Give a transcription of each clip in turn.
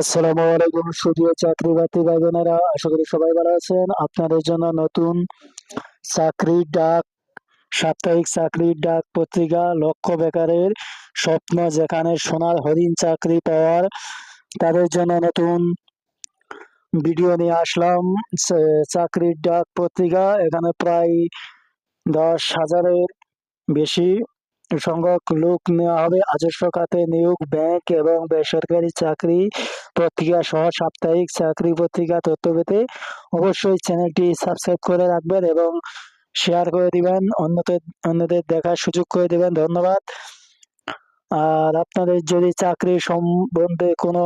আসসালামু আলাইকুম, সুপ্রিয় চাকরি বাকরি ভাই বোনেরা আশা করি সবাই ভালো আছেন। আপনাদের জন্য নতুন চাকরির ডাক, সাপ্তাহিক চাকরির ডাক পত্রিকা, লক্ষ্য বেকারের স্বপ্ন, যেখানে সোনার হরিণ চাকরি পাওয়ার তাদের জন্য নতুন ভিডিও নিয়ে আসলাম। চাকরির ডাক পত্রিকা, এখানে প্রায় দশ হাজারের বেশি সংখ্যক লোক নেওয়া হবে। আদর্শ খাতে নিয়োগ, ব্যাংক এবং বেসরকারি চাকরি পত্রিকা সহ সাপ্তাহিক চাকরি পত্রিকা তথ্য পেতে অবশ্যই চ্যানেলটি সাবস্ক্রাইব করে রাখবেন এবং শেয়ার করে দিবেন। অন্যদের অন্যদের দেখার সুযোগ করে দিবেন। ধন্যবাদ। আর আপনাদের যদি চাকরি সম্বন্ধে কোনো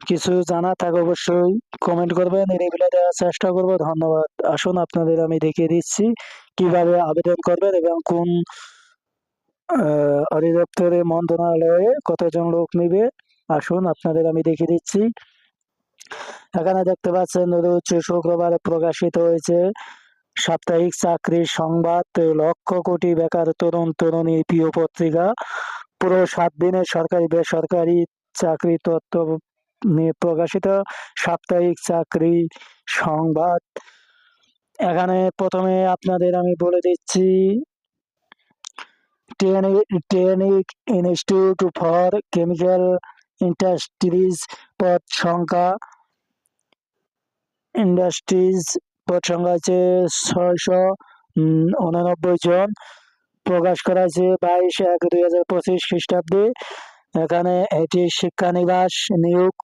কিছু জানা থাকে অবশ্যই কমেন্ট করবেন। রিপ্লাই দেওয়ার চেষ্টা করব। ধন্যবাদ। আসুন, আপনাদের আমি দেখিয়ে দিচ্ছি কীভাবে আবেদন করবেন এবং কোন আহ, অধিদপ্তরে মন্ত্রণালয়ে কতজন লোক নিবে? আসুন আপনাদের আমি দেখিয়ে দিচ্ছি। এখানে দেখতে পাচ্ছেন রোজ শুক্রবারে প্রকাশিত হয়েছে সাপ্তাহিক চাকরির সংবাদ। লক্ষ কোটি বেকার তরুণ তরুণী প্রিয় পত্রিকা। পুরো সাত দিনের সরকারি বেসরকারি চাকরি তত্ত্ব নিয়ে প্রকাশিত সাপ্তাহিক চাকরি সংবাদ। এখানে প্রথমে আপনাদের আমি বলে দিচ্ছি training institute for chemical industries পদ সংখ্যা ইন্ডাস্ট্রিজ পদ সংখ্যা হচ্ছে ছয়শো উনানব্বই জন প্রকাশ করা হয়েছে বাইশ এক দুই হাজার পঁচিশ খ্রিস্টাব্দে এখানে এটি শিক্ষানিবাস নিয়োগ।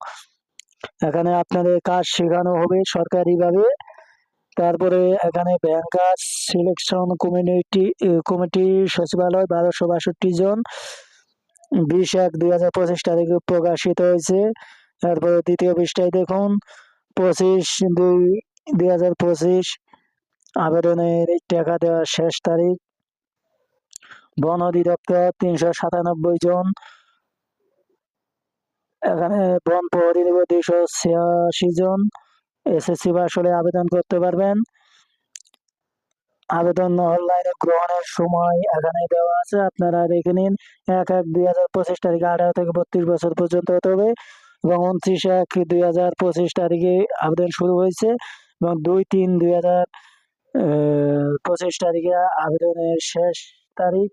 এখানে আপনাদের কাজ শেখানো হবে সরকারিভাবে। তারপরে এখানে ব্যাংকার সিলেকশন কমিউনিটি কমিটি সচিবালয় বারোশো বাষট্টি জন। বিশ এক দুই হাজার পঁচিশ তারিখে প্রকাশিত হয়েছে। তারপরে দ্বিতীয় পৃষ্ঠায় দেখুন, পঁচিশ দুই দুই হাজার পঁচিশ, আবেদনের টাকা দেওয়ার শেষ তারিখ। বন অধিদপ্তর, তিনশো সাতানব্বই জন। এখানে বন প্রহরী নেবে দুইশো ছিয়াশি জন। এসএসসি পাস হলে আবেদন করতে পারবেন। আবেদন অনলাইনে গ্রহণের সময় এখানে দেওয়া আছে, আপনারা দেখে নিন, এক এক দুই হাজার পঁচিশ তারিখে আঠারো থেকে বত্রিশ বছর পর্যন্ত হতে হবে এবং উনত্রিশ এক দুই হাজার পঁচিশ তারিখে আবেদন শুরু হয়েছে এবং দুই তিন দুই হাজার পঁচিশ তারিখে আবেদনের শেষ তারিখ।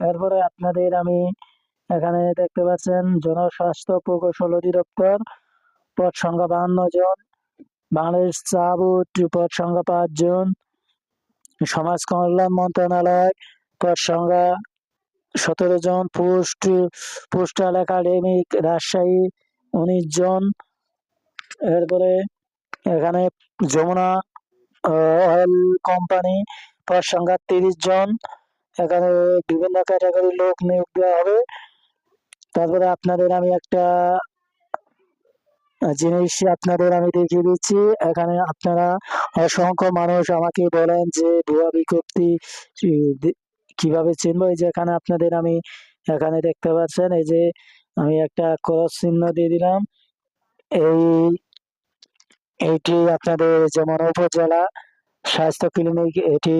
এরপরে আপনাদের আমি এখানে দেখতে পাচ্ছেন, জনস্বাস্থ্য প্রকৌশল অধিদপ্তর, পদ সংখ্যা বাহান্ন জন। বাংলাদেশ চা বোর্ড পদ সংখ্যা পাঁচ জন সমাজ কল্যাণ মন্ত্রণালয় পদ সংখ্যা সতেরো জন পোস্ট, পোস্টাল একাডেমিক রাজশাহী উনিশ জন। এরপরে এখানে যমুনা অয়েল কোম্পানি পদ সংখ্যা তিরিশ জন। এখানে বিভিন্ন ক্যাটাগরির লোক নিয়োগ দেওয়া হবে। তারপরে আপনাদের আমি একটা জিনিস আপনাদের আমি দেখিয়ে দিচ্ছি। এখানে আপনারা অসংখ্য মানুষ আমাকে বলেন যে, ভুয়া বিজ্ঞপ্তি কীভাবে চিনবো? এই যে এখানে আপনাদের আমি, এখানে দেখতে পাচ্ছেন, এই যে আমি একটা ক্রস চিহ্ন দিয়ে দিলাম। এই, এইটি আপনাদের যেমন উপজেলা স্বাস্থ্য ক্লিনিক, এটি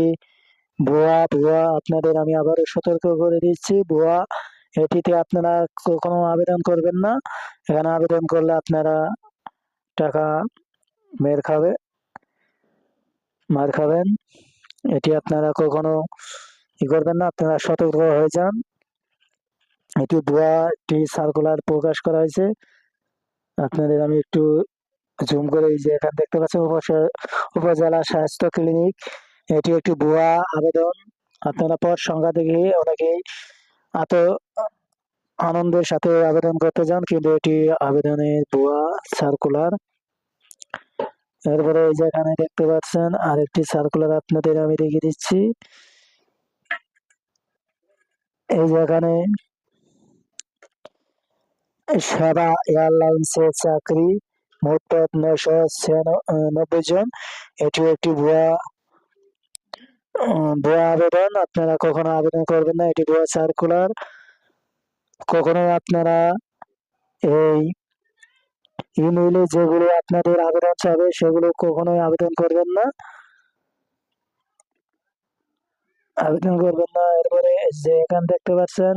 ভুয়া ভুয়া, আপনাদের আমি আবারও সতর্ক করে দিচ্ছি। ভুয়া এটিতে আপনারা কখনো আবেদন করবেন না। এখানে আবেদন করলে আপনারা টাকা মের খাবে, মার খাবেন। এটি আপনারা কখনো ই করবেন না, আপনারা সতর্ক হয়ে যান। এটি একটি সার্কুলার প্রকাশ করা হয়েছে। আপনাদের আমি একটু জুম করে এই যে এখানে দেখতে উপস- উপজেলা স্বাস্থ্য ক্লিনিক। এটি একটি ভুয়া আবেদন। আপনারা পর সংখ্যা দেখে অনেকেই এত আনন্দের সাথে আবেদন করতে যান, কিন্তু এটি আবেদনের ভুয়া সার্কুলার এরপরে এই যে এখানে দেখতে পাচ্ছেন, আরেকটি সার্কুলার আপনাদের আমি দেখিয়ে দিচ্ছি। এই যে এখানে সেবা এয়ারলাইন্সের চাকরি, মোট নয়শো ছিয়ানব্বই জন। এটি একটি ভুয়া ভুয়া আবেদন, আপনারা কখনো আবেদন করবেন না, এটি ভুয়া সার্কুলার কখনো আপনারা এই ইমেইলে যেগুলো আপনাদের আবেদন চাবে, সেগুলো কখনোই আবেদন করবেন না। আবেদন করবেন না, এরপরে যে এখানে দেখতে পাচ্ছেন,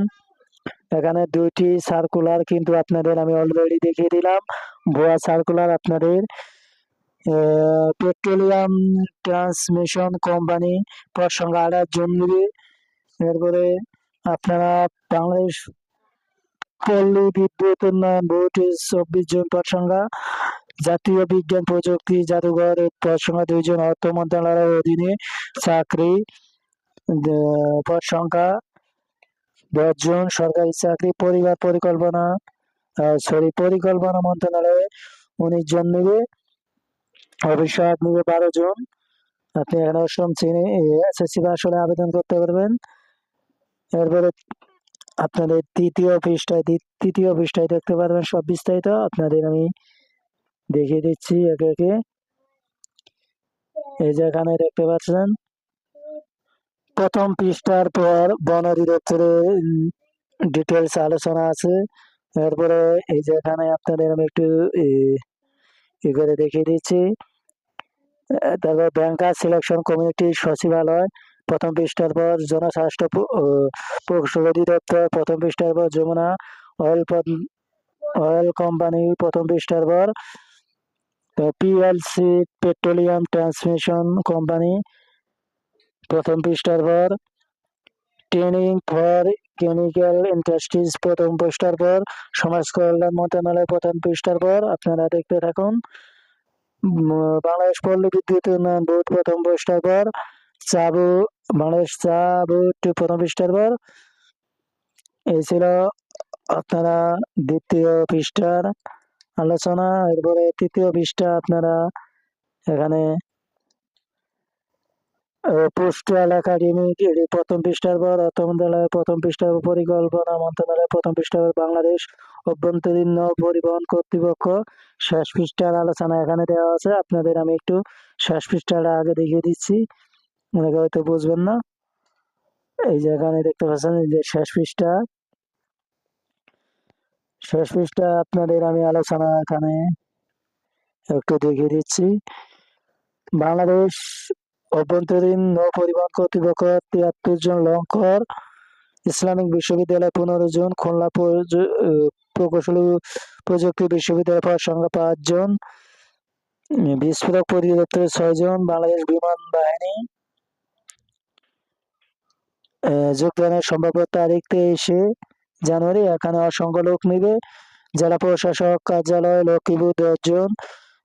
এখানে দুইটি সার্কুলার কিন্তু আপনাদের আমি অলরেডি দেখিয়ে দিলাম। ভুয়া সার্কুলার আপনাদের পেট্রোলিয়াম ট্রান্সমিশন কোম্পানি পর সঙ্গে আঠাশ জন এরপরে আপনারা বাংলাদেশ পল্লী বিদ্যুৎ উন্নয়ন বোর্ড চব্বিশ জন সংখ্যা জাতীয় বিজ্ঞান প্রযুক্তি জাদুঘর সংখ্যা দুইজন অর্থ মন্ত্রণালয়ের অধীনে চাকরি আহ, পদ সংখ্যা দশজন সরকারি চাকরি পরিবার পরিকল্পনা সরি পরিকল্পনা মন্ত্রণালয়ে উনিশ জন নেবে অফিসার নেবে বারো জন। আপনি এখানে অষ্টম শ্রেণি এসএসসি পাস হলে আবেদন করতে পারবেন। এরপরে আপনাদের তৃতীয় পৃষ্ঠায় তৃতীয় পৃষ্ঠায় দেখতে পারবেন সব বিস্তারিত। আপনাদের আমি দেখিয়ে দিচ্ছি একে একে। এই যে এখানে দেখতে পাচ্ছেন, প্রথম পৃষ্ঠার পর বন অধিদপ্তরের ডিটেলস আলোচনা আছে। এরপরে এই যে এখানে আপনাদের আমি একটু ই- করে দেখিয়ে দিচ্ছি। তারপর ব্যাংকার সিলেকশন কমিটি সচিবালয় প্রথম পৃষ্ঠার পর জনস্বাস্থ্য প্রকৌশল অধিদপ্তর প্রথম পৃষ্ঠার পর যমুনা অয়েল অয়েল কোম্পানি প্রথম পৃষ্ঠার পর পিএলসি পেট্রোলিয়াম ট্রান্সমিশন কোম্পানি প্রথম পৃষ্ঠার পর, ট্রেনিং ফর কেমিক্যাল ইন্ডাস্ট্রিজ প্রথম পৃষ্ঠার পর, সমাজ কল্যাণ মন্ত্রণালয় প্রথম পৃষ্ঠার পর, আপনারা দেখতে থাকুন। বাংলাদেশ পল্লী বিদ্যুৎ উন্নয়ন বোর্ড প্রথম পৃষ্ঠার পর চাবু, বাংলাদেশ চা বোর্ড প্রথম পৃষ্ঠার পর এই ছিল আপনারা দ্বিতীয় পৃষ্ঠার আলোচনা, এরপরে তৃতীয় পৃষ্ঠা আপনারা এখানে পোস্টাল একাডেমি প্রথম পৃষ্ঠার পর অর্থ মন্ত্রণালয় প্রথম পৃষ্ঠার পরিকল্পনা মন্ত্রণালয়, প্রথম পৃষ্ঠার বাংলাদেশ অভ্যন্তরীণ নৌ পরিবহন কর্তৃপক্ষ। শেষ পৃষ্ঠার আলোচনা এখানে দেওয়া আছে। আপনাদের আমি একটু শেষ পৃষ্ঠাটা আগে দেখিয়ে দিচ্ছি। অনেকে হয়তো বুঝবেন না। এই যে এখানে দেখতে পাচ্ছেন যে শেষ পৃষ্ঠা। শেষ পৃষ্ঠা আপনাদের আমি আলোচনা এখানে একটু দেখিয়ে দিচ্ছি। বাংলাদেশ অভ্যন্তরীণ নৌ পরিবহন কর্তৃপক্ষ তিয়াত্তর জন লঙ্কর ইসলামিক বিশ্ববিদ্যালয় পনেরো জন, খুলনা প্রকৌশলী প্রযুক্তি বিশ্ববিদ্যালয় সংখ্যা পাঁচজন বিস্ফোরক পরিদপ্তরে ছয় জন, বাংলাদেশ বিমান বাহিনী যোগদানের সম্ভাব্য তারিখ তেইশে জানুয়ারি, এখানে অসংখ্য লোক নিবে, জেলা প্রশাসক কার্যালয় লক্ষ্মীপুর দশজন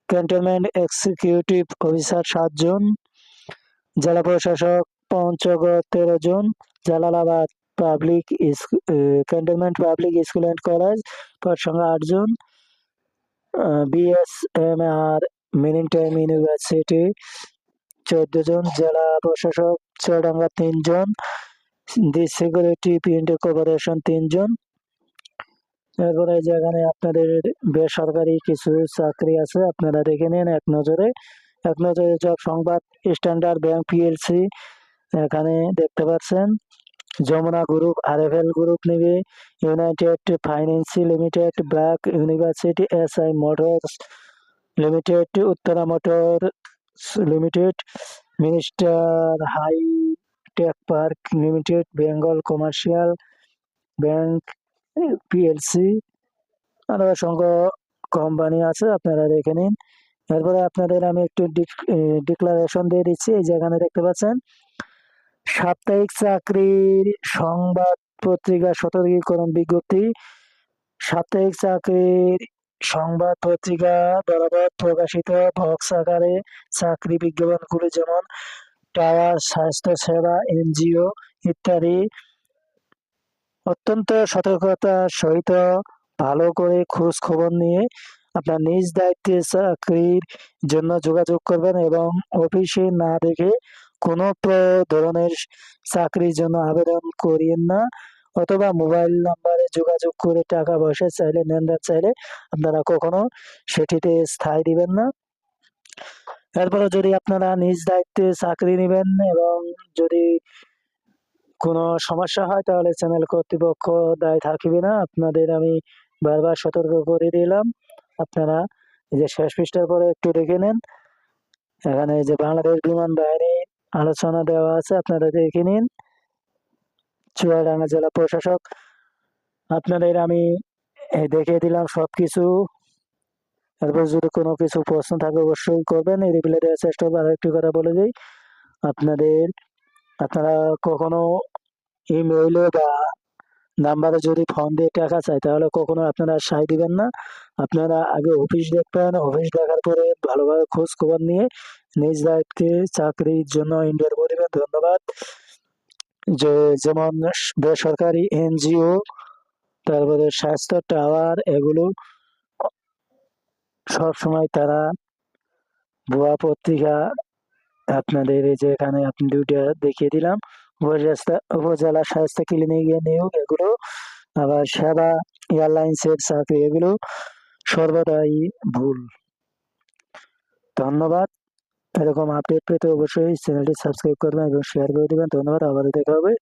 ক্যান্টনমেন্ট এক্সিকিউটিভ অফিসার সাতজন জেলা প্রশাসক পঞ্চগড় তেরো June, Jalalabad public cantonment public school and college পদ সংখ্যা আটজন বিএসএমআর মেরিন টাইম ইউনিভার্সিটি চোদ্দ জন, জেলা প্রশাসক চুয়াডাঙ্গা তিনজন দি সিকিউরিটি প্রিন্ট কর্পোরেশন তিনজন এরপরে যেখানে আপনাদের বেসরকারি কিছু চাকরি আছে, আপনারা দেখে নিন এক নজরে। এক নজরে জব সংবাদ স্ট্যান্ডার্ড ব্যাংক পিএলসি এখানে দেখতে পাচ্ছেন, যমুনা গ্রুপ আর আরএফএল গ্রুপ নেবে United finance limited BRAC university SI motors limited Uttara motor limited minister high tech park limited Bengal commercial bank PLC আরও অসংখ্য কোম্পানি আছে, আপনারা দেখে নিন। এরপরে আপনাদের আমি একটু ডিক্লারেশন দিয়ে দিচ্ছি, এই যেখানে দেখতে পাচ্ছেন। সাপ্তাহিক চাকরির সংবাদ পত্রিকা সতর্কীকরণ বিজ্ঞপ্তি। সাপ্তাহিক চাকরির সংবাদ পত্রিকা বরাবর প্রকাশিত বক্স আকারে চাকরি বিজ্ঞাপনগুলি যেমন টাওয়ার, স্বাস্থ্য সেবা, এনজিও ইত্যাদি অত্যন্ত সতর্কতার সহিত ভালো করে খোঁজ খবর নিয়ে আপনার নিজ দায়িত্বে চাকরির জন্য যোগাযোগ করবেন এবং অফিসে না দেখে কোনো ধরনের চাকরির জন্য আবেদন করিয়েন না অথবা মোবাইল নাম্বারে যোগাযোগ করে টাকা পয়সা চাইলে লেনদেন চাইলে আপনারা কখনো সেটিতে স্থায়ী দিবেন না। এরপরে যদি আপনারা নিজ দায়িত্বে চাকরি নেবেন এবং যদি কোনো সমস্যা হয়, তাহলে চ্যানেল কর্তৃপক্ষ দায় থাকবে না। আপনাদের আমি বারবার সতর্ক করে দিলাম। আপনারা এই যে শেষ পৃষ্ঠার পরে একটু দেখে নেন। এখানে এই যে বাংলাদেশ বিমান বাহিনী আলোচনা দেওয়া আছে, আপনারা দেখে নিন। চুয়াডাঙ্গা জেলা প্রশাসক, আপনাদের আমি দেখিয়ে দিলাম সবকিছু। এরপর যদি কোনো কিছু প্রশ্ন থাকে অবশ্যই করবেন। এই রিপ্লাই দেওয়ার চেষ্টা করব আর একটি কথা বলে দিই। আপনাদের, আপনারা কখনো ইমেইলে বা নাম্বারে যদি ফোন দিয়ে টাকা চায়, তাহলে কখনো আপনারা সাই দিবেন না। আপনারা আগে অফিস দেখবেন, অফিস দেখার পরে ভালোভাবে খোঁজ খবর নিয়ে নিজ দায়িত্বে চাকরির জন্য ইন্টারভিউ দেবেন। ধন্যবাদ। যে যেমন বেসরকারি এনজিও, তারপরে স্বাস্থ্য, টাওয়ার, এগুলো সব সময় তারা ভুয়া পত্রিকা আপনাদের এই যে এখানে আপনি দুইটা দেখিয়ে দিলাম। উপজেলা স্বাস্থ্য ক্লিনিক নিয়োগ, এগুলো। আবার সেবা এয়ারলাইন্সের চাকরি এগুলো সর্বদাই ভুল। ধন্যবাদ। এরকম আপডেট পেতে অবশ্যই চ্যানেলটি সাবস্ক্রাইব করবেন এবং শেয়ার করে দেবেন। ধন্যবাদ। আবার দেখা হবে।